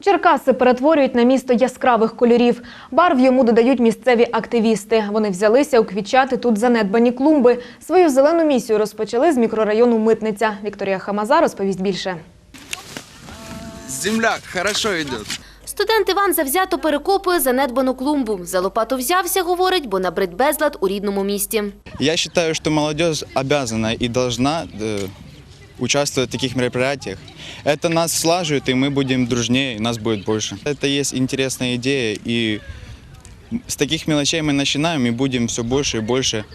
Черкаси перетворюють на місто яскравих кольорів. Барв йому додають місцеві активісти. Вони взялися уквічати тут занедбані клумби. Свою зелену місію розпочали з мікрорайону Митниця. Вікторія Хамаза розповість більше. Земля хорошо идет. Студент Іван завзято перекопує занедбану клумбу. За лопату взявся, говорить, бо набрид безлад у рідному місті. Я считаю, что молодежь обязана и должна э, участвовать в таких мероприятиях. Это нас слаживает, и мы будем дружнее, и нас будет больше. Это есть интересная идея, и с таких мелочей мы начинаем, и будем все больше и больше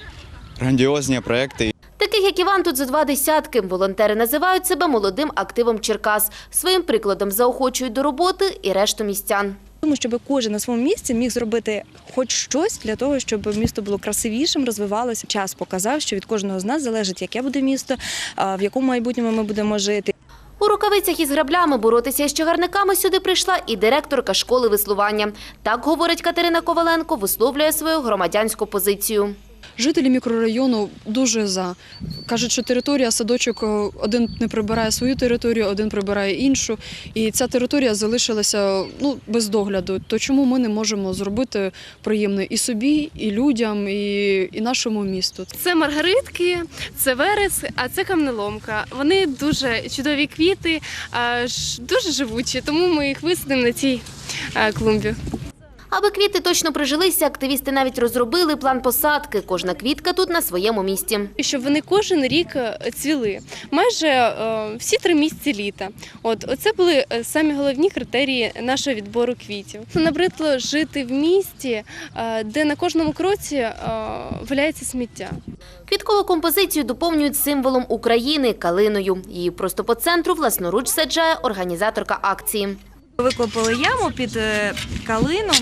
грандиознее проекты. Таких, як Іван, тут зо два десятки. Волонтери називають себе молодим активом Черкас. Своїм прикладом заохочують до роботи і решту містян. Тому щоб кожен на своєму місці міг зробити хоч щось для того, щоб місто було красивішим, розвивалося. Час показав, що від кожного з нас залежить, яке буде місто, в якому майбутньому ми будемо жити. У рукавицях із граблями боротися із чагарниками сюди прийшла і директорка школи веслування. Так, говорить Катерина Коваленко, висловлює свою громадянську позицію. Жителі мікрорайону дуже за. Кажуть, що територія садочок е, один не прибирає свою територію, один прибирає іншу. І ця територія залишилася ну, без догляду. То чому ми не можемо зробити приємне і собі, і людям, і, і нашому місту? Це маргаритки, це верес, а це камнеломка. Вони дуже чудові квіти, дуже живучі, тому ми їх висадимо на цій клумбі. Аби квіти точно прижилися, активісти навіть розробили план посадки. Кожна квітка тут на своєму місці. І щоб вони кожен рік е, цвіли. Майже е, всі три місяці літа. От оце були е, самі головні критерії нашого відбору квітів. Набридло жити в місті, де на кожному кроці валяється сміття. Квіткову композицію доповнюють символом України калиною. Її просто по центру власноруч саджає організаторка акції. Викопали яму під е, калину.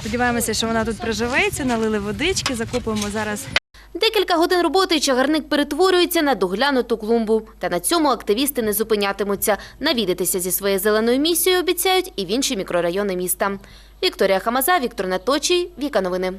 Сподіваємося, що вона тут приживеться, налили водички, закопуємо зараз Декілька годин роботи чагарник перетворюється на доглянуту клумбу. Та на цьому активісти не зупинятимуться. Навідатися зі своєю зеленою місією обіцяють і в інші мікрорайони міста. Вікторія Хамаза, Віктор Наточій, Віка Новини.